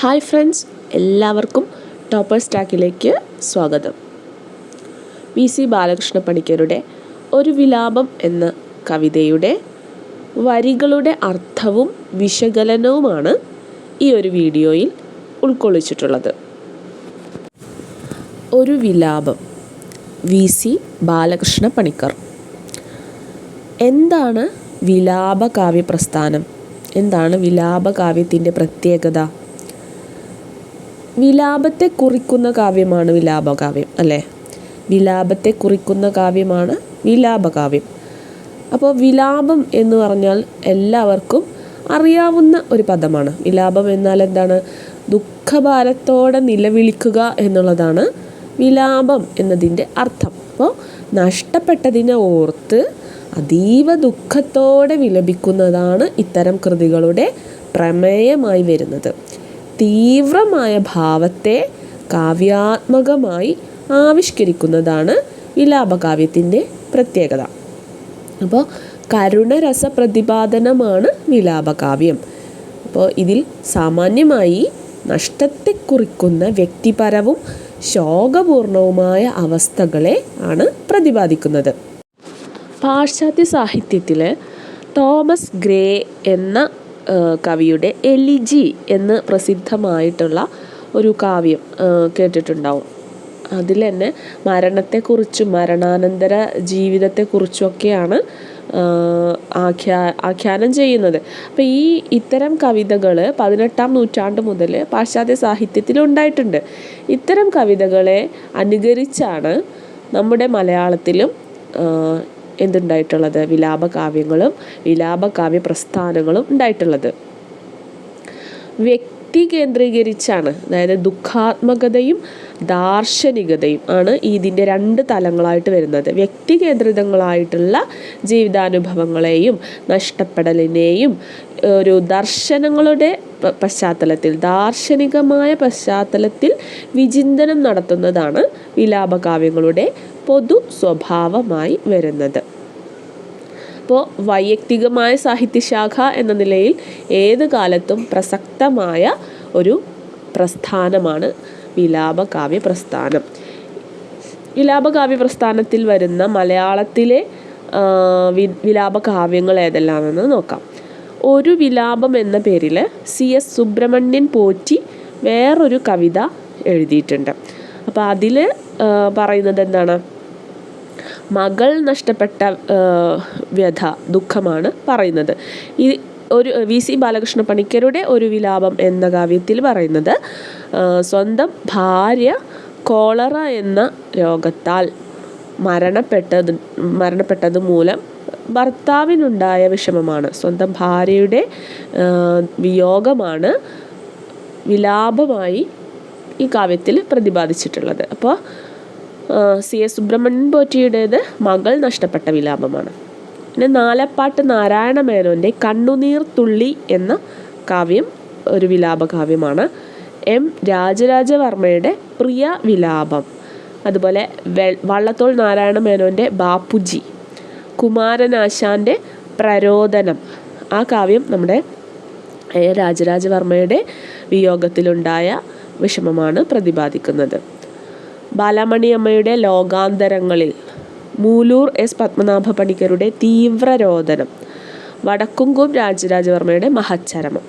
Hi friends എല്ലാവർക്കും topper സ്റ്റാക്കിലേക്ക് സ്വാഗതം. വി സി ബാലകൃഷ്ണ പണിക്കരുടെ ഒരു വിലാപം എന്ന കവിതയുടെ വരികളുടെ അർത്ഥവും വിശകലനവുമാണ് ഈ ഒരു വീഡിയോയിൽ ഉൾക്കൊള്ളിച്ചിട്ടുള്ളത്. ഒരു വിലാപം വി സി ബാലകൃഷ്ണ പണിക്കർ. എന്താണ് വിലാപകാവ്യ പ്രസ്ഥാനം എന്താണ് വിലാപകാവ്യത്തിന്റെ പ്രത്യേകത? വിലാപത്തെ കുറിക്കുന്ന കാവ്യമാണ് വിലാപകാവ്യം അല്ലേ? വിലാപത്തെ കുറിക്കുന്ന കാവ്യമാണ് വിലാപകാവ്യം. അപ്പോൾ വിലാപം എന്ന് പറഞ്ഞാൽ എല്ലാവർക്കും അറിയാവുന്ന ഒരു പദമാണ്. വിലാപം എന്നാൽ എന്താണ്? ദുഃഖഭാരത്തോടെ നിലവിളിക്കുക എന്നുള്ളതാണ് വിലാപം എന്നതിന്റെ അർത്ഥം. അപ്പോൾ നഷ്ടപ്പെട്ടതിനെ ഓർത്ത് അതീവ ദുഃഖത്തോടെ വിലപിക്കുന്നതാണ് ഇത്തരം കൃതികളുടെ പ്രമേയമായി വരുന്നത്. തീവ്രമായ ഭാവത്തെ കാവ്യാത്മകമായി ആവിഷ്കരിക്കുന്നതാണ് വിലാപകാവ്യത്തിന്റെ പ്രത്യേകത. അപ്പോൾ കരുണരസ പ്രതിപാദനമാണ് വിലാപകാവ്യം അപ്പോൾ ഇതിൽ സാമാന്യമായി നഷ്ടത്തെ കുറിക്കുന്ന വ്യക്തിപരവും ശോകപൂർണവുമായ അവസ്ഥകളെ ആണ് പ്രതിപാദിക്കുന്നത്. പാശ്ചാത്യ സാഹിത്യത്തിൽ തോമസ് ഗ്രേ എന്ന കവിയുടെ എലിജി എന്ന് പ്രസിദ്ധമായിട്ടുള്ള ഒരു കാവ്യം കേട്ടിട്ടുണ്ടാവും. അതിൽ തന്നെ മരണത്തെക്കുറിച്ചും മരണാനന്തര ജീവിതത്തെക്കുറിച്ചൊക്കെയാണ് ആഖ്യാ ആഖ്യാനം ചെയ്യുന്നത്. അപ്പോൾ ഈ ഇത്തരം കവിതകൾ പതിനെട്ടാം നൂറ്റാണ്ട് മുതൽ പാശ്ചാത്യ സാഹിത്യത്തിൽ ഉണ്ടായിട്ടുണ്ട്. ഇത്തരം കവിതകളെ അനുകരിച്ചാണ് നമ്മുടെ മലയാളത്തിലും എന്തുണ്ടായിട്ടുള്ളത്? വിലാപകാവ്യങ്ങളും വിലാപകാവ്യ പ്രസ്ഥാനങ്ങളും ഉണ്ടായിട്ടുള്ളത്. വ്യക്തി കേന്ദ്രീകരിച്ചാണ് അതായത് ദുഃഖാത്മകതയും ദാർശനികതയും ആണ് ഇതിന്റെ രണ്ട് തലങ്ങളായിട്ട് വരുന്നത്. വ്യക്തി കേന്ദ്രിതങ്ങളായിട്ടുള്ള ജീവിതാനുഭവങ്ങളെയും നഷ്ടപ്പെടലിനെയും ഒരു ദർശനങ്ങളുടെ പശ്ചാത്തലത്തിൽ ദാർശനികമായ പശ്ചാത്തലത്തിൽ വിചിന്തനം നടത്തുന്നതാണ് വിലാപകാവ്യങ്ങളുടെ പൊതു സ്വഭാവമായി വരുന്നത്. അപ്പോൾ വൈയക്തികമായ സാഹിത്യശാഖ എന്ന നിലയിൽ ഏത് കാലത്തും പ്രസക്തമായ ഒരു പ്രസ്ഥാനമാണ് വിലാപകാവ്യ പ്രസ്ഥാനം. വിലാപകാവ്യ പ്രസ്ഥാനത്തിൽ വരുന്ന മലയാളത്തിലെ വിലാപകാവ്യങ്ങൾ ഏതെല്ലാമെന്ന് നോക്കാം. ഒരു വിലാപം എന്ന പേരിൽ സി എസ് സുബ്രഹ്മണ്യൻ പോറ്റി വേറൊരു കവിത എഴുതിയിട്ടുണ്ട്. അപ്പോൾ അതിൽ പറയുന്നത് എന്താണ്? മകൾ നഷ്ടപ്പെട്ട വ്യഥ ദുഃഖമാണ് പറയുന്നത്. ഈ ഒരു വി. സി. ബാലകൃഷ്ണ പണിക്കരുടെ ഒരു വിലാപം എന്ന കാവ്യത്തിൽ പറയുന്നത് സ്വന്തം ഭാര്യ കോളറ എന്ന രോഗത്താൽ മരണപ്പെട്ടത് മരണപ്പെട്ടത് മൂലം ഭർത്താവിനുണ്ടായ വിഷമമാണ്. സ്വന്തം ഭാര്യയുടെ വിയോഗമാണ് വിലാപമായി ഈ കാവ്യത്തിൽ പ്രതിപാദിച്ചിട്ടുള്ളത്. അപ്പോൾ സി എസ് സുബ്രഹ്മണ്യൻ പോറ്റിയുടേത് മകൾ നഷ്ടപ്പെട്ട വിലാപമാണ്. പിന്നെ നാലപ്പാട്ട് നാരായണ മേനോന്റെ കണ്ണുനീർ തുള്ളി എന്ന കാവ്യം ഒരു വിലാപ കാവ്യമാണ് എം രാജരാജവർമ്മയുടെ പ്രിയ വിലാപം. അതുപോലെ വള്ളത്തോൾ നാരായണ മേനോന്റെ ബാപ്പുജി കുമാരനാശാന്റെ പ്രരോദനം. ആ കാവ്യം നമ്മുടെ രാജരാജവർമ്മയുടെ വിയോഗത്തിലുണ്ടായ വിഷമമാണ് പ്രതിപാദിക്കുന്നത്. ബാലാമണിയമ്മയുടെ ലോകാന്തരങ്ങളിൽ മൂലൂർ എസ് പത്മനാഭ പണിക്കരുടെ തീവ്രരോദനം വടക്കുംകും രാജരാജവർമ്മയുടെ മഹച്ചരമം.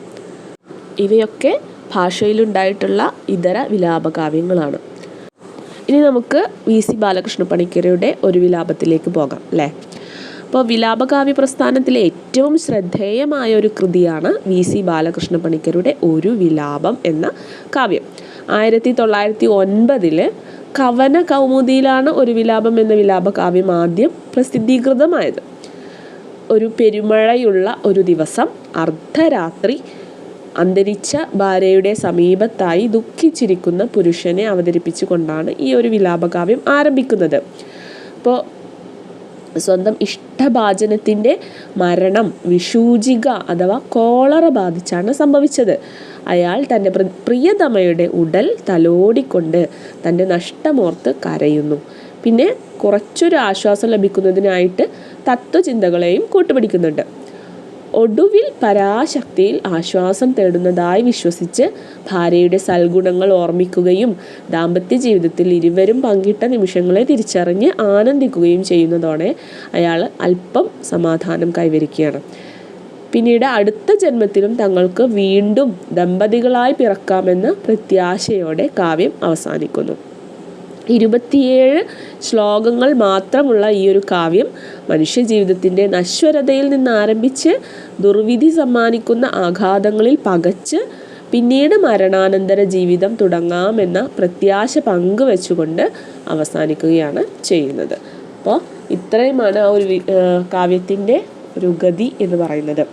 ഇവയൊക്കെ ഭാഷയിലുണ്ടായിട്ടുള്ള ഇതര വിലാപകാവ്യങ്ങളാണ്. ഇനി നമുക്ക് വി സി ബാലകൃഷ്ണ പണിക്കരുടെ ഒരു വിലാപത്തിലേക്ക് പോകാം അല്ലേ? അപ്പോൾ വിലാപകാവ്യ പ്രസ്ഥാനത്തിലെ ഏറ്റവും ശ്രദ്ധേയമായ ഒരു കൃതിയാണ് വി സി ബാലകൃഷ്ണ പണിക്കരുടെ ഒരു വിലാപം എന്ന കാവ്യം. ആയിരത്തി തൊള്ളായിരത്തി ഒൻപതിൽ കവന കൗമുദിയിലാണ് ഒരു വിലാപം എന്ന വിലാപ കാവ്യം ആദ്യം പ്രസിദ്ധീകൃതമായത്. ഒരു പെരുമഴയുള്ള ഒരു ദിവസം അർദ്ധരാത്രി അന്തരിച്ച ഭാര്യയുടെ സമീപത്തായി ദുഃഖിച്ചിരിക്കുന്ന പുരുഷനെ അവതരിപ്പിച്ചുകൊണ്ടാണ് ഈ ഒരു വിലാപകാവ്യം ആരംഭിക്കുന്നത്. അപ്പോൾ സ്വന്തം ഇഷ്ടഭാജനത്തിന്റെ മരണം വിഷൂചിക അഥവാ കോളറ ബാധിച്ചാണ് സംഭവിച്ചത്. അയാൾ തന്റെ പ്രിയതമയുടെ ഉടൽ തലോടിക്കൊണ്ട് തന്റെ നഷ്ടമോർത്ത് കരയുന്നു. പിന്നെ കുറച്ചൊരു ആശ്വാസം ലഭിക്കുന്നതിനായിട്ട് തത്വചിന്തകളെയും കൂട്ടുപിടിക്കുന്നുണ്ട്. ഒടുവിൽ പരാശക്തിയിൽ ആശ്വാസം തേടുന്നതായി വിശ്വസിച്ച് ഭാര്യയുടെ സൽഗുണങ്ങൾ ഓർമ്മിക്കുകയും ദാമ്പത്യ ജീവിതത്തിൽ ഇരുവരും പങ്കിട്ട നിമിഷങ്ങളെ തിരിച്ചറിഞ്ഞ് ആനന്ദിക്കുകയും ചെയ്യുന്നതോടെ അയാൾ അല്പം സമാധാനം കൈവരിക്കുകയാണ്. പിന്നീട് അടുത്ത ജന്മത്തിലും തങ്ങൾക്ക് വീണ്ടും ദമ്പതികളായി പിറക്കാമെന്ന പ്രത്യാശയോടെ കാവ്യം അവസാനിക്കുന്നു. ഇരുപത്തിയേഴ് ശ്ലോകങ്ങൾ മാത്രമുള്ള ഈ ഒരു കാവ്യം മനുഷ്യജീവിതത്തിന്റെ നശ്വരതയിൽ നിന്ന് ആരംഭിച്ച് ദുർവിധി സമ്മാനിക്കുന്ന ആഘാതങ്ങളിൽ പകച്ച് പിന്നീട് മരണാനന്തര ജീവിതം തുടങ്ങാമെന്ന പ്രത്യാശ പങ്കുവെച്ചുകൊണ്ട് അവസാനിക്കുകയാണ് ചെയ്യുന്നത്. അപ്പോൾ ഇത്രയുമാണ് ആ ഒരു കാവ്യത്തിന്റെ ഒരു ഗതി എന്ന് പറയുന്നത്.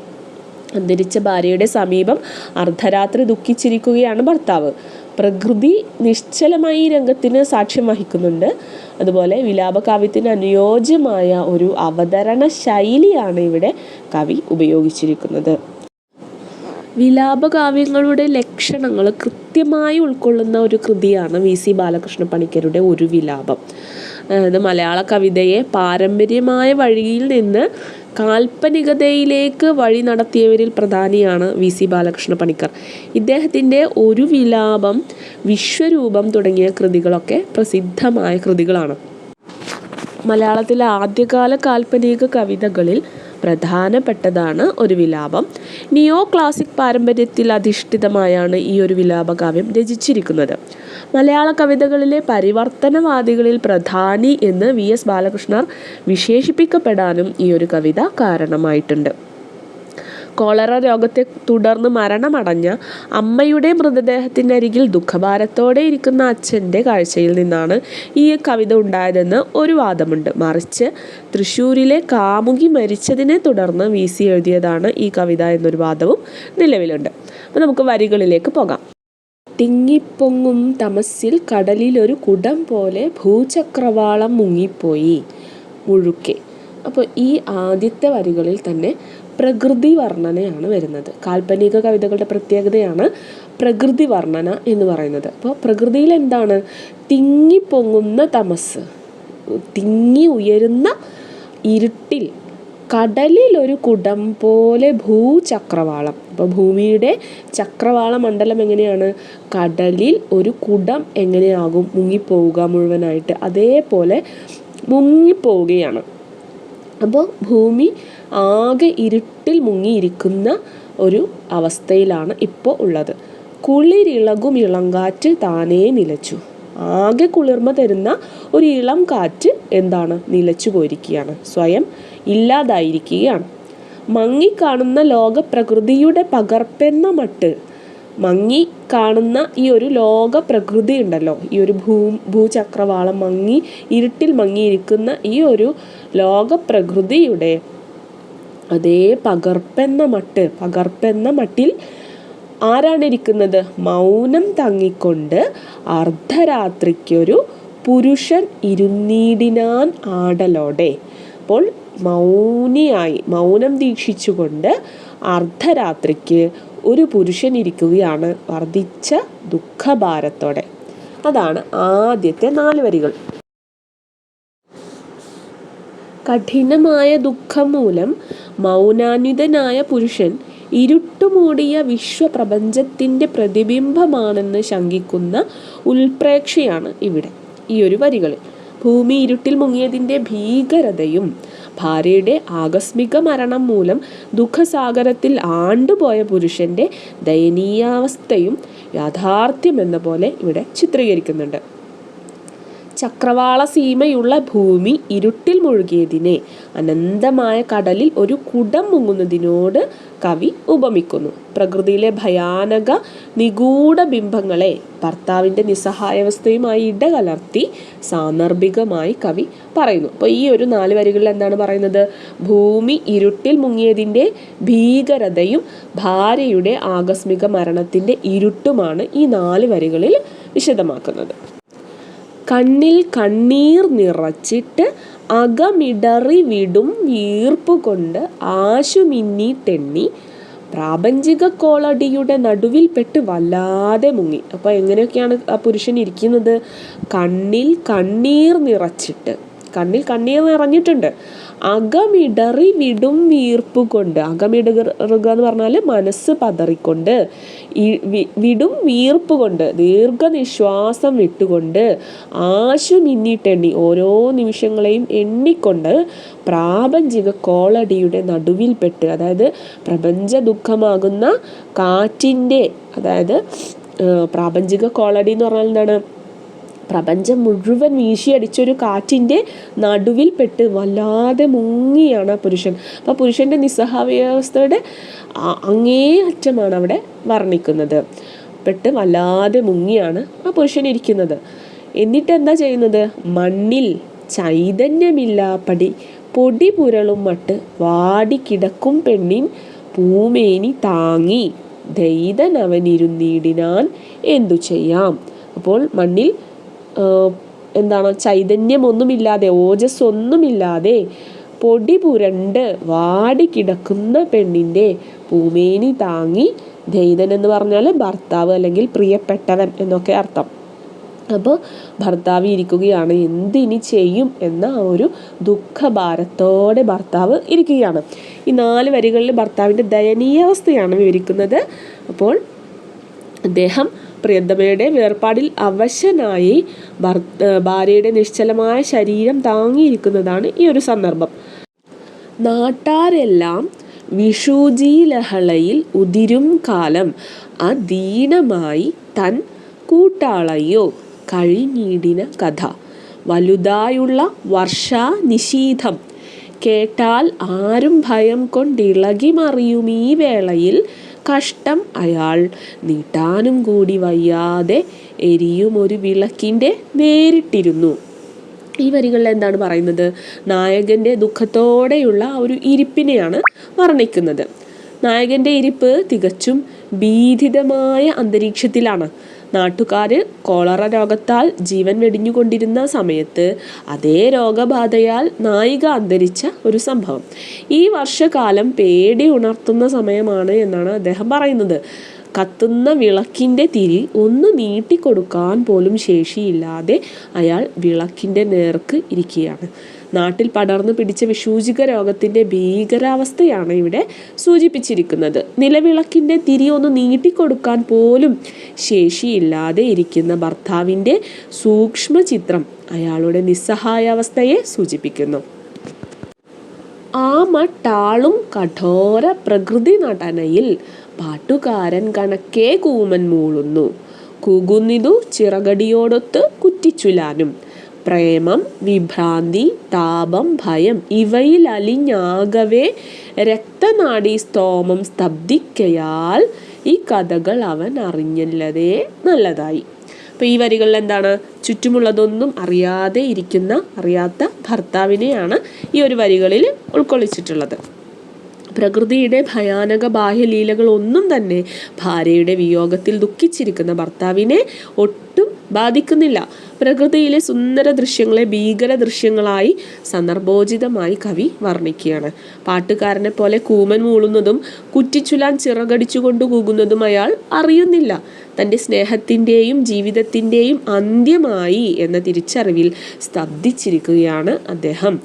അന്തരിച്ച ഭാര്യയുടെ സമീപം അർദ്ധരാത്രി ദുഃഖിച്ചിരിക്കുകയാണ് ഭർത്താവ്. പ്രകൃതി നിശ്ചലമായി ഈ രംഗത്തിന് സാക്ഷ്യം വഹിക്കുന്നുണ്ട്. അതുപോലെ വിലാപകാവ്യത്തിന് അനുയോജ്യമായ ഒരു അവതരണ ശൈലിയാണ് ഇവിടെ കവി ഉപയോഗിച്ചിരിക്കുന്നത്. വിലാപകാവ്യങ്ങളുടെ ലക്ഷണങ്ങൾ കൃത്യമായി ഉൾക്കൊള്ളുന്ന ഒരു കൃതിയാണ് വി സി ബാലകൃഷ്ണ പണിക്കരുടെ ഒരു വിലാപം. അതായത് മലയാള കവിതയെ പാരമ്പര്യമായ വഴിയിൽ നിന്ന് കാൽപ്പനികതയിലേക്ക് വഴി നടത്തിയവരിൽ പ്രധാനിയാണ് വി സി ബാലകൃഷ്ണ പണിക്കർ. ഇദ്ദേഹത്തിന്റെ ഒരു വിലാപം വിശ്വരൂപം തുടങ്ങിയ കൃതികളൊക്കെ പ്രസിദ്ധമായ കൃതികളാണ്. മലയാളത്തിലെ ആദ്യകാല കാൽപ്പനിക കവിതകളിൽ പ്രധാനപ്പെട്ടതാണ് ഒരു വിലാപം. നിയോ ക്ലാസിക് പാരമ്പര്യത്തിൽ അധിഷ്ഠിതമായാണ് ഈ ഒരു വിലാപകാവ്യം രചിച്ചിരിക്കുന്നത്. മലയാള കവിതകളിലെ പരിവർത്തനവാദികളിൽ പ്രധാനി എന്ന് വി എസ് ബാലകൃഷ്ണർ വിശേഷിപ്പിക്കപ്പെടാനും ഈ ഒരു കവിത കാരണമായിട്ടുണ്ട്. കോളറ രോഗത്തെ തുടർന്ന് മരണമടഞ്ഞ അമ്മയുടെ മൃതദേഹത്തിനരികിൽ ദുഃഖഭാരത്തോടെ ഇരിക്കുന്ന അച്ഛന്റെ കാഴ്ചയിൽ നിന്നാണ് ഈ കവിത ഉണ്ടായതെന്ന് ഒരു വാദമുണ്ട്. മറിച്ച് തൃശ്ശൂരിലെ കാമുകി മരിച്ചതിനെ തുടർന്ന് വി സി എഴുതിയതാണ് ഈ കവിത എന്നൊരു വാദവും നിലവിലുണ്ട്. അപ്പോൾ നമുക്ക് വരികളിലേക്ക് പോകാം. തിങ്ങിപ്പൊങ്ങും തമസിൽ കടലിലൊരു കുടം പോലെ ഭൂചക്രവാളം മുങ്ങിപ്പോയി മുഴുക്കെ. അപ്പോൾ ഈ ആദ്യത്തെ വരികളിൽ തന്നെ പ്രകൃതി വർണനയാണ് വരുന്നത്. കാൽപ്പനിക കവിതകളുടെ പ്രത്യേകതയാണ് പ്രകൃതി വർണന എന്ന് പറയുന്നത്. അപ്പോൾ പ്രകൃതിയിൽ എന്താണ്? തിങ്ങിപ്പൊങ്ങുന്ന തമസ് തിങ്ങി ഉയരുന്ന ഇരുട്ടിൽ കടലിൽ ഒരു കുടം പോലെ ഭൂചക്രവാളം. അപ്പോൾ ഭൂമിയുടെ ചക്രവാള മണ്ഡലം എങ്ങനെയാണ്? കടലിൽ ഒരു കുടം എങ്ങനെയാകും? മുങ്ങിപ്പോവുക മുഴുവനായിട്ട് അതേപോലെ മുങ്ങിപ്പോവുകയാണ്. അപ്പോൾ ഭൂമി ആകെ ഇരുട്ടിൽ മുങ്ങിയിരിക്കുന്ന ഒരു അവസ്ഥയിലാണ് ഇപ്പോൾ ഉള്ളത്. കുളിരിളകും ഇളങ്കാറ്റ് താനേ നിലച്ചു. ആകെ കുളിർമ തരുന്ന ഒരു ഇളം കാറ്റ് എന്താണ്? നിലച്ചു പോയിരിക്കുകയാണ്. സ്വയം ഇല്ലാതായിരിക്കുകയാണ്. മങ്ങിക്കാണുന്ന ലോകപ്രകൃതിയുടെ പകർപ്പെന്ന മട്ട് മങ്ങി കാണുന്ന ഈ ഒരു ലോക പ്രകൃതി ഉണ്ടല്ലോ. ഈ ഒരു ഭൂ ഭൂചക്രവാളം മങ്ങി ഇരുട്ടിൽ മങ്ങിയിരിക്കുന്ന ഈ ഒരു ലോക പ്രകൃതിയുടെ അതേ പകർപ്പെന്ന മട്ട് പകർപ്പെന്ന മട്ടിൽ ആരാണിരിക്കുന്നത്? മൗനം തങ്ങിക്കൊണ്ട് അർദ്ധരാത്രിക്കൊരു പുരുഷൻ ഇരുന്നീടിനാൻ ആടലോടെ. അപ്പോൾ മൗനിയായി മൗനം ദീക്ഷിച്ചുകൊണ്ട് അർദ്ധരാത്രിക്ക് ഒരു പുരുഷൻ ഇരിക്കുകയാണ് വർദ്ധിച്ച ദുഃഖഭാരത്തോടെ. അതാണ് ആദ്യത്തെ നാല് വരികൾ. കഠിനമായ ദുഃഖം മൂലം മൗനാന്വിതനായ പുരുഷൻ ഇരുട്ടുമൂടിയ വിശ്വപ്രപഞ്ചത്തിന്റെ പ്രതിബിംബമാണെന്ന് ശങ്കിക്കുന്ന ഉൽപ്രേക്ഷയാണ് ഇവിടെ ഈ ഒരു വരികൾ. ഭൂമി ഇരുട്ടിൽ മുങ്ങിയതിന്റെ ഭീകരതയും ഭാര്യയുടെ ആകസ്മിക മരണം മൂലം ദുഃഖസാഗരത്തിൽ ആണ്ടുപോയ പുരുഷന്റെ ദയനീയാവസ്ഥയും യാഥാർത്ഥ്യമെന്ന പോലെ ഇവിടെ ചിത്രീകരിക്കുന്നുണ്ട്. ചക്രവാള സീമയുള്ള ഭൂമി ഇരുട്ടിൽ മുഴുകിയതിനെ അനന്തമായ കടലിൽ ഒരു കുടം മുങ്ങുന്നതിനോട് കവി ഉപമിക്കുന്നു. പ്രകൃതിയിലെ ഭയാനക നിഗൂഢ ബിംബങ്ങളെ ഭർത്താവിന്റെ നിസ്സഹായാവസ്ഥയുമായി ഇടകലർത്തി സാന്ദർഭികമായി കവി പറയുന്നു. അപ്പോൾ ഈ ഒരു നാല് വരികളിൽ എന്താണ് പറയുന്നത്? ഭൂമി ഇരുട്ടിൽ മുങ്ങിയതിന്റെ ഭീകരതയും ഭാര്യയുടെ ആകസ്മിക മരണത്തിന്റെ ഇരുട്ടുമാണ് ഈ നാല് വരികളിൽ വിശദമാക്കുന്നത്. കണ്ണിൽ കണ്ണീർ നിറച്ചിട്ട് അകമിടറി വിടും വീർപ്പുകൊണ്ട് ആശുമിന്നിട്ടെണ്ണി പ്രാപഞ്ചിക കോളടിയുടെ നടുവിൽപ്പെട്ട് വല്ലാതെ മുങ്ങി. അപ്പോൾ എങ്ങനെയൊക്കെയാണ് ആ പുരുഷൻ ഇരിക്കുന്നത്? കണ്ണിൽ കണ്ണീർ നിറച്ചിട്ട്. കണ്ണിൽ കണ്ണീർ നിറഞ്ഞിട്ടുണ്ട്. അകമിടറി വിടും വീർപ്പ് കൊണ്ട് അകമിടറുക എന്ന് പറഞ്ഞാൽ മനസ്സ് പതറിക്കൊണ്ട്. വിടും വീർപ്പ് കൊണ്ട് ദീർഘനിശ്വാസം വിട്ടുകൊണ്ട് ആശു മിന്നിട്ടെണ്ണി ഓരോ നിമിഷങ്ങളെയും എണ്ണിക്കൊണ്ട് പ്രാപഞ്ചിക കോളടിയുടെ നടുവിൽപ്പെട്ട് അതായത് പ്രപഞ്ച ദുഃഖമാകുന്ന കാറ്റിന്റെ അതായത് പ്രാപഞ്ചിക കോളടി എന്ന് പറഞ്ഞാൽ എന്താണ്? പ്രപഞ്ചം മുഴുവൻ വീശിയടിച്ചൊരു കാറ്റിന്റെ നടുവിൽപ്പെട്ട് വല്ലാതെ മുങ്ങിയാണ് ആ പുരുഷൻ. അപ്പോൾ പുരുഷന്റെ നിസ്സഹാവ്യാവസ്ഥയുടെ അങ്ങേ അറ്റമാണ് അവിടെ വർണിക്കുന്നത്. പെട്ട് വല്ലാതെ മുങ്ങിയാണ് ആ പുരുഷൻ ഇരിക്കുന്നത്. എന്നിട്ട് എന്താ ചെയ്യുന്നത്? മണ്ണിൽ ചൈതന്യമില്ലാപ്പടി പൊടി പുരളും മട്ട് വാടിക്കിടക്കും പെണ്ണിൻ പൂമേനി താങ്ങി ദൈതൻ അവനിരുന്നീടിനാൻ എന്തു ചെയ്യാം? അപ്പോൾ മണ്ണിൽ എന്താണ് ചൈതന്യമൊന്നുമില്ലാതെ ഓജസ് ഒന്നുമില്ലാതെ പൊടി പുരണ്ട് വാടിക്കിടക്കുന്ന പെണ്ണിന്റെ പൂമേനി താങ്ങി ധൈതൻ എന്ന് പറഞ്ഞാൽ ഭർത്താവ് അല്ലെങ്കിൽ പ്രിയപ്പെട്ടവൻ എന്നൊക്കെ അർത്ഥം. അപ്പോൾ ഭർത്താവ് ഇരിക്കുകയാണ് എന്തിനി ചെയ്യും എന്ന ഒരു ദുഃഖഭാരത്തോടെ ഭർത്താവ് ഇരിക്കുകയാണ്. ഈ നാല് വരികളിൽ ഭർത്താവിന്റെ ദയനീയാവസ്ഥയാണ് വിവരിക്കുന്നത്. അപ്പോൾ അദ്ദേഹം പ്രിയന്തമയുടെ വേർപാടിൽ അവശനായി ഭാര്യയുടെ നിശ്ചലമായ ശരീരം താങ്ങിയിരിക്കുന്നതാണ് ഈ ഒരു സന്ദർഭം. നാട്ടാരെല്ലാം വിഷൂജി ലഹളയിൽ ഉതിരും കാലം അധീനമായി തൻ കൂട്ടാളയോ കഴിഞ്ഞിടിന കഥ. വലുതായുള്ള വർഷാ നിശീഥം കേട്ടാൽ ആരും ഭയം കൊണ്ടിളകി മറിയും ഈ വേളയിൽ കഷ്ടം അയാൾ നീട്ടാനും കൂടി വയ്യാതെ എരിയും ഒരു വിളക്കിന്റെ നേരിട്ടിരുന്നു ഈ വരികളിൽ എന്താണ് പറയുന്നത്? നായകന്റെ ദുഃഖത്തോടെയുള്ള ഒരു ഇരിപ്പിനെയാണ് വർണിക്കുന്നത്. നായകന്റെ ഇരിപ്പ് തികച്ചും ഭീതിതമായ അന്തരീക്ഷത്തിലാണ്. നാട്ടുകാർ കോളറ രോഗത്താൽ ജീവൻ വെടിഞ്ഞുകൊണ്ടിരുന്ന സമയത്ത് അതേ രോഗബാധയാൽ നായിക അന്തരിച്ച ഒരു സംഭവം. ഈ വർഷകാലം പേടി ഉണർത്തുന്ന സമയമാണ് എന്നാണ് അദ്ദേഹം പറയുന്നത്. കത്തുന്ന വിളക്കിന്റെ തിരി ഒന്ന് നീട്ടിക്കൊടുക്കാൻ പോലും ശേഷിയില്ലാതെ അയാൾ വിളക്കിന്റെ നേർക്ക് ഇരിക്കുകയാണ്. നാട്ടിൽ പടർന്നു പിടിച്ച വിഷൂചിക രോഗത്തിന്റെ ഭീകരാവസ്ഥയാണ് ഇവിടെ സൂചിപ്പിച്ചിരിക്കുന്നത്. നിലവിളക്കിന്റെ തിരി ഒന്ന് നീട്ടിക്കൊടുക്കാൻ പോലും ശേഷിയില്ലാതെ ഇരിക്കുന്ന ഭർത്താവിന്റെ സൂക്ഷ്മ ചിത്രം അയാളുടെ നിസ്സഹായാവസ്ഥയെ സൂചിപ്പിക്കുന്നു. ആമ ടാളും കഠോര പ്രകൃതി നടനയിൽ പാട്ടുകാരൻ കണക്കേ കൂമൻ മൂളുന്നു. കൂകുന്നിതു ചിറകടിയോടൊത്ത് കുറ്റിച്ചുലാനും പ്രേമം വിഭ്രാന്തി താപം ഭയം ഇവയിൽ അലിഞ്ഞാകവേ രക്തനാഡീ സ്തോമം സ്തബ്ധിക്കയാൽ ഈ കഥകൾ അവൻ അറിഞ്ഞില്ലതേ നല്ലതായി. അപ്പോൾ ഈ വരികളിൽ എന്താണ്? ചുറ്റുമുള്ളതൊന്നും അറിയാതെ ഇരിക്കുന്ന അറിയാത്ത ഭർത്താവിനെയാണ് ഈ ഒരു വരികളിൽ ഉൾക്കൊള്ളിച്ചിട്ടുള്ളത്. പ്രകൃതിയുടെ ഭയാനക ബാഹ്യലീലകൾ ഒന്നും തന്നെ ഭാര്യയുടെ വിയോഗത്തിൽ ദുഃഖിച്ചിരിക്കുന്ന ഭർത്താവിനെ ഒട്ടും ബാധിക്കുന്നില്ല. പ്രകൃതിയിലെ സുന്ദര ദൃശ്യങ്ങളെ ഭീകര ദൃശ്യങ്ങളായി സന്ദർഭോചിതമായി കവി വർണിക്കുകയാണ്. പാട്ടുകാരനെ പോലെ കൂമൻ മൂളുന്നതും കുറ്റിച്ചുലാൻ ചിറകടിച്ചുകൊണ്ട് കൂകുന്നതും അയാൾ അറിയുന്നില്ല. തന്റെ സ്നേഹത്തിന്റെയും ജീവിതത്തിന്റെയും അന്ത്യമായി എന്ന തിരിച്ചറിവിൽ സ്തബ്ധിച്ചിരിക്കുകയാണ് അദ്ദേഹം.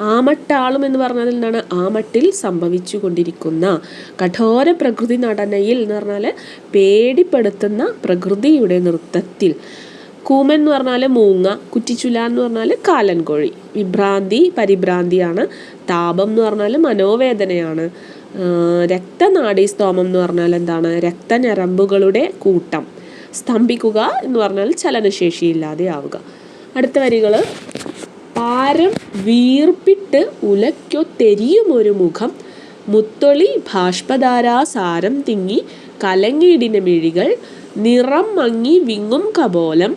ആമട്ടാളും എന്ന് പറഞ്ഞതിൽ നിന്നാണ് ആമട്ടിൽ സംഭവിച്ചു കൊണ്ടിരിക്കുന്ന കഠോര പ്രകൃതി നടനയിൽ എന്ന് പറഞ്ഞാൽ പേടിപ്പെടുത്തുന്ന പ്രകൃതിയുടെ നൃത്തത്തിൽ. കൂമൻ എന്ന് പറഞ്ഞാൽ മൂങ്ങ കുറ്റിച്ചുല എന്ന് പറഞ്ഞാൽ കാലൻകോഴി. വിഭ്രാന്തി പരിഭ്രാന്തിയാണ്. താപം എന്ന് പറഞ്ഞാൽ മനോവേദനയാണ്. രക്തനാടി സ്തോമം എന്ന് പറഞ്ഞാൽ എന്താണ്? രക്തഞരമ്പുകളുടെ കൂട്ടം. സ്തംഭിക്കുക എന്ന് പറഞ്ഞാൽ ചലനശേഷിയില്ലാതെ ആവുക. അടുത്ത വരികൾ പാരം വീർപ്പിട്ട് ഉലക്കൊത്തെരിയുമൊരു മുഖം. മുത്തൊളി ബാഷ്പധാരാ സാരം തിങ്ങി കലങ്ങിയിടിന മിഴികൾ. നിറം മങ്ങി വിങ്ങും കപോലം.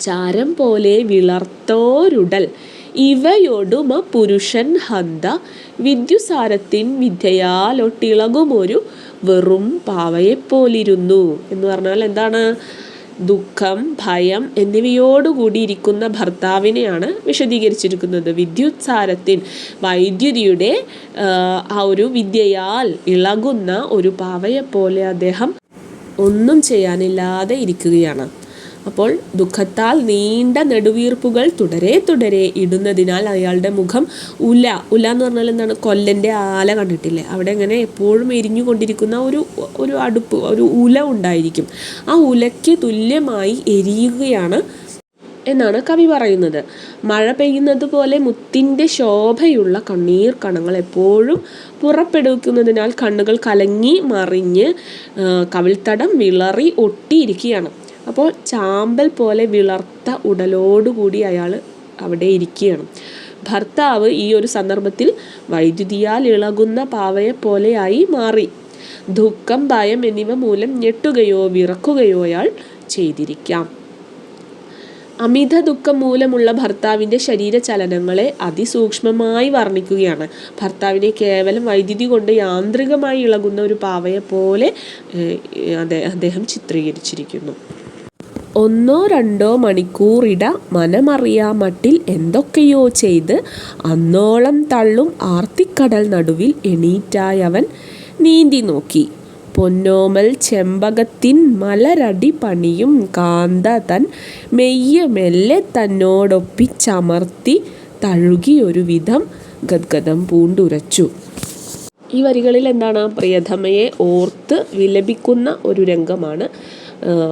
ചാരം പോലെ വിളർത്തോരുടൽ. ഇവയൊടുമ പുരുഷൻ ഹന്ത. വിദ്യുസാരത്തിൻ വിദ്യയാലൊട്ടിളകുമൊരു വെറും പാവയെപ്പോലിരുന്നു. എന്ന് പറഞ്ഞാൽ എന്താണ്? ദുഃഖം ഭയം എന്നിവയോടുകൂടി ഇരിക്കുന്ന ഭർത്താവിനെയാണ് വിശദീകരിച്ചിരിക്കുന്നത്. വിദ്യുത്സാരത്തിൽ വൈദ്യുതിയുടെ ആ, ആ ഒരു വിദ്യയാൽ ഇളകുന്ന ഒരു പാവയെപ്പോലെ അദ്ദേഹം ഒന്നും ചെയ്യാനില്ലാതെ ഇരിക്കുകയാണ്. അപ്പോൾ ദുഃഖത്താൽ നീണ്ട നെടുവീർപ്പുകൾ തുടരെ തുടരെ ഇടുന്നതിനാൽ അയാളുടെ മുഖം ഉല. ഉല എന്ന് പറഞ്ഞാൽ എന്താണ്? കൊല്ലന്റെ ആല കണ്ടിട്ടില്ലേ? അവിടെ ഇങ്ങനെ എപ്പോഴും എരിഞ്ഞു കൊണ്ടിരിക്കുന്ന ഒരു ഒരു അടുപ്പ് ഒരു ഉല ഉണ്ടായിരിക്കും. ആ ഉലയ്ക്ക് തുല്യമായി എരിയുകയാണ് എന്നാണ് കവി പറയുന്നത്. മഴ പെയ്യുന്നത് പോലെ മുത്തിന്റെ ശോഭയുള്ള കണ്ണീർ കണങ്ങൾ എപ്പോഴും പുറപ്പെടുവിക്കുന്നതിനാൽ കണ്ണുകൾ കലങ്ങി മറിഞ്ഞ് കവിൾത്തടം വിളറി ഒട്ടിയിരിക്കുകയാണ്. അപ്പോൾ ചാമ്പൽ പോലെ വിളർത്ത ഉടലോടുകൂടി അയാൾ അവിടെ ഇരിക്കുകയാണ്. ഭർത്താവ് ഈ ഒരു സന്ദർഭത്തിൽ വൈദ്യുതിയാൽ ഇളകുന്ന പാവയെ പോലെയായി മാറി. ദുഃഖം ഭയം എന്നിവ മൂലം ഞെട്ടുകയോ വിറക്കുകയോ അയാൾ ചെയ്തിരിക്കാം. അമിത ദുഃഖം മൂലമുള്ള ഭർത്താവിന്റെ ശരീരചലനങ്ങളെ അതിസൂക്ഷ്മമായി വർണിക്കുകയാണ്. ഭർത്താവിനെ കേവലം വൈദ്യുതി കൊണ്ട് യാന്ത്രികമായി ഇളകുന്ന ഒരു പാവയെ പോലെ അദ്ദേഹം ചിത്രീകരിച്ചിരിക്കുന്നു. ഒന്നോ രണ്ടോ മണിക്കൂറിട മനമറിയാ മട്ടിൽ എന്തൊക്കെയോ ചെയ്ത് അന്നോളം തള്ളും ആർത്തിക്കടൽ നടുവിൽ എണീറ്റായവൻ നീന്തി നോക്കി. പൊന്നോമൽ ചെമ്പകത്തിൻ മലരടി പണിയും കാന്ത തൻ മെയ്യ മെല്ലെ തന്നോടൊപ്പിച്ചമർത്തി തഴുകിയൊരു വിധം ഗദ്ഗതം പൂണ്ടുരച്ചു. ഈ വരികളിൽ എന്താണ് പ്രിയതമയെ ഓർത്ത് വിലപിക്കുന്ന ഒരു രംഗമാണ്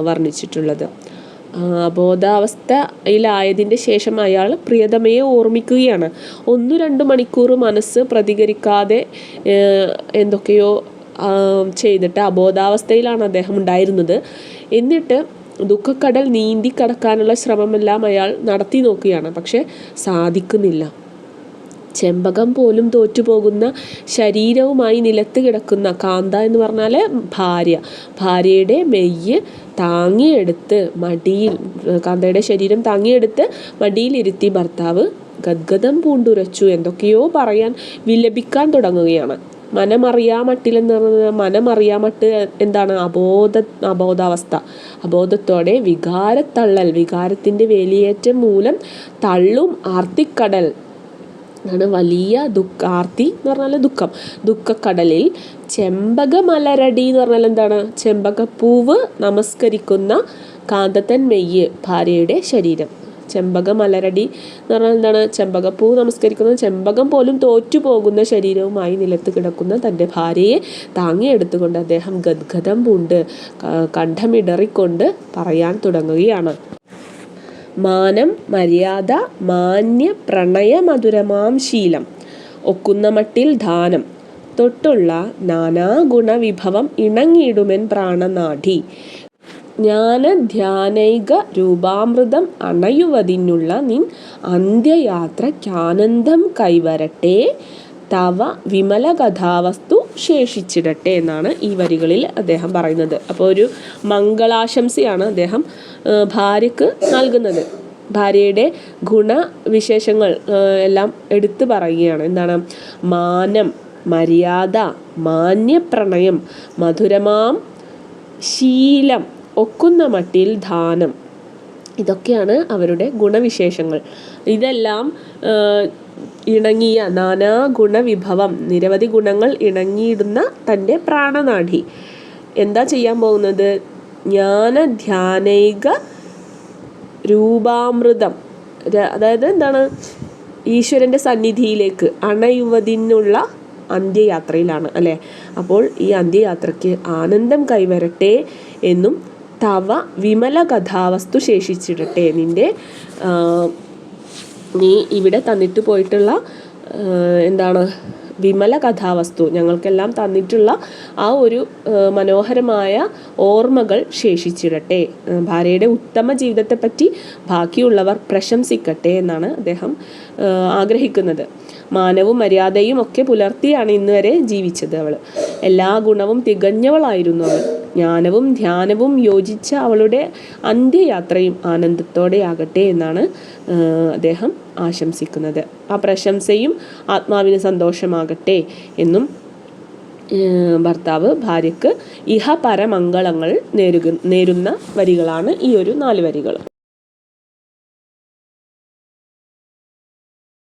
വർണിച്ചിട്ടുള്ളത്. ബോധാവസ്ഥയിലായതിന്റെ ശേഷം അയാൾ പ്രിയതമയെ ഓർമ്മിക്കുകയാണ്. ഒന്നു രണ്ട് മണിക്കൂർ മനസ്സ് പ്രതികരിക്കാതെ എന്തൊക്കെയോ ചെയ്തിട്ട് അബോധാവസ്ഥയിലാണ് അദ്ദേഹം ഉണ്ടായിരുന്നത്. എന്നിട്ട് ദുഃഖക്കടൽ നീന്തി കടക്കാനുള്ള ശ്രമമെല്ലാം അയാൾ നടത്തി നോക്കുകയാണ്. പക്ഷെ സാധിക്കുന്നില്ല. ചെമ്പകം പോലും തോറ്റുപോകുന്ന ശരീരവുമായി നിലത്ത് കിടക്കുന്ന കാന്ത എന്ന് പറഞ്ഞാൽ ഭാര്യ. ഭാര്യയുടെ മെയ്യ് താങ്ങിയെടുത്ത് മടിയിൽ കാന്തയുടെ ശരീരം താങ്ങിയെടുത്ത് മടിയിലിരുത്തി ഭർത്താവ് ഗദ്ഗതം പൂണ്ടുരച്ചു എന്തൊക്കെയോ പറയാൻ വിലപിക്കാൻ തുടങ്ങുകയാണ്. മനമറിയാമട്ടിലെന്ന് പറഞ്ഞാൽ മനമറിയാമട്ട് എന്താണ്? അബോധ അബോധാവസ്ഥ. അബോധത്തോടെ വികാരത്തള്ളൽ വികാരത്തിന്റെ വേലിയേറ്റം മൂലം തള്ളും ആർത്തിക്കടൽ ആണ് വലിയ ദുഃഖ ആർത്തി എന്ന് പറഞ്ഞാൽ ദുഃഖം. ദുഃഖക്കടലിൽ ചെമ്പകമലരടി എന്ന് പറഞ്ഞാൽ എന്താണ്? ചെമ്പകപ്പൂവ് നമസ്കരിക്കുന്ന കാന്തത്തൻ മെയ്യ് ഭാര്യയുടെ ശരീരം. ചെമ്പക മലരടി എന്ന് പറഞ്ഞാൽ എന്താണ്? ചെമ്പകപ്പൂ നമസ്കരിക്കുന്ന ചെമ്പകം പോലും തോറ്റുപോകുന്ന ശരീരവുമായി നിലത്ത് കിടക്കുന്ന തന്റെ ഭാര്യയെ താങ്ങിയെടുത്തുകൊണ്ട് അദ്ദേഹം ഗദ്ഗതം പൂണ്ട് കണ്ഠമിടറിക്കൊണ്ട് പറയാൻ തുടങ്ങുകയാണ്. മാനം മര്യാദ മാന്യ പ്രണയ മധുരമാം ശീലം. ഒക്കുന്ന മട്ടിൽ ദാനം. തൊട്ടുള്ള നാനാഗുണവിഭവം ഇണങ്ങിയിടുമെൻ പ്രാണനാഠി. ജ്ഞാനധ്യാനൈക രൂപാമൃതം അണയുവതിനുള്ള നിൻ അന്ത്യയാത്രയ്ക്കാനന്ദം കൈവരട്ടെ. തവ വിമല കഥാവസ്തു ശേഷിച്ചിടട്ടെ എന്നാണ് ഈ വരികളിൽ അദ്ദേഹം പറയുന്നത്. അപ്പോൾ ഒരു മംഗളാശംസയാണ് അദ്ദേഹം ഭാര്യക്ക് നൽകുന്നത്. ഭാര്യയുടെ ഗുണവിശേഷങ്ങൾ എല്ലാം എടുത്തു പറയുകയാണ്. എന്താണ്? മാനം മര്യാദ മാന്യപ്രണയം മധുരമാം ശീലം ഒക്കുന്ന മട്ടിൽ ദാനം. ഇതൊക്കെയാണ് അവരുടെ ഗുണവിശേഷങ്ങൾ. ഇതെല്ലാം ഇണങ്ങിയ നാനാ ഗുണവിഭവം. നിരവധി ഗുണങ്ങൾ ഇണങ്ങിയിടുന്ന തന്റെ പ്രാണനാഠി എന്താ ചെയ്യാൻ പോകുന്നത്? ജ്ഞാനധ്യാനൈക രൂപാമൃതം. അതായത് എന്താണ്? ഈശ്വരന്റെ സന്നിധിയിലേക്ക് അണയുവതിനുള്ള അന്ത്യയാത്രയിലാണ് അല്ലേ? അപ്പോൾ ഈ അന്ത്യയാത്രയ്ക്ക് ആനന്ദം കൈവരട്ടെ എന്നും തവ വിമല കഥാവസ്തു ശേഷിച്ചിടട്ടെ. നിന്റെ നീ ഇവിടെ തന്നിട്ട് പോയിട്ടുള്ള എന്താണ് വിമല കഥാവസ്തു ഞങ്ങൾക്കെല്ലാം തന്നിട്ടുള്ള ആ ഒരു മനോഹരമായ ഓർമ്മകൾ ശേഷിച്ചിടട്ടെ. ഭാര്യയുടെ ഉത്തമ ജീവിതത്തെപ്പറ്റി ബാക്കിയുള്ളവർ പ്രശംസിക്കട്ടെ എന്നാണ് അദ്ദേഹം ആഗ്രഹിക്കുന്നത്. മാനവും മര്യാദയും ഒക്കെ പുലർത്തിയാണ് ഇന്ന് വരെ ജീവിച്ചത് അവൾ. എല്ലാ ഗുണവും തികഞ്ഞവളായിരുന്നു അവൾ. ജ്ഞാനവും ധ്യാനവും യോജിച്ച അവളുടെ അന്ത്യയാത്രയും ആനന്ദത്തോടെ ആകട്ടെ എന്നാണ് അദ്ദേഹം ആശംസിക്കുന്നത്. ആ പ്രശംസയും ആത്മാവിന് സന്തോഷമാകട്ടെ എന്നും ഭർത്താവ് ഭാര്യക്ക് ഇഹ പരമംഗളങ്ങൾ നേരുക നേരുന്ന വരികളാണ് ഈ ഒരു നാല് വരികൾ.